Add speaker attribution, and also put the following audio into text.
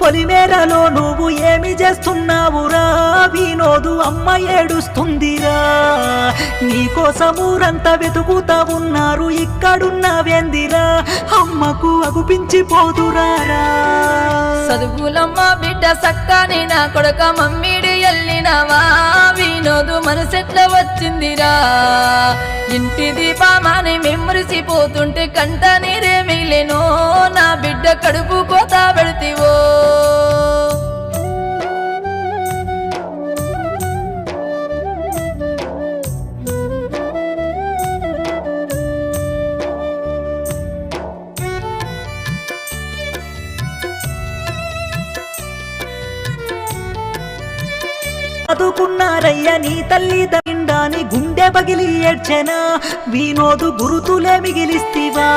Speaker 1: పొలిమేరలో నువ్వు ఏమి చేస్తున్నావురా వినోదు అమ్మ ఏడుస్తుందిరా. నీకోసం ఊరంతా వెతుకుతా ఉన్నారు ఇక్కడున్నవేందిరా? అమ్మకు అగుపించిపోదురారా
Speaker 2: చదువులమ్మ బిడ్డ సక్కాని నా కొడక మమ్మీడి ఎల్లినవా? వినోదు మనసెట్ల వచ్చిందిరా. ఇంటి దీపామాని మెమ్మరిసిపోతుంటే కంట నీరే మిగిలేనో నా బిడ్డ కడుపు
Speaker 1: చదువుకున్నారయ్య నీ తల్లి తండాని గుండె పగిలి ఏడ్చెనా? వినోదు గురుతులే మిగిలిస్తివా?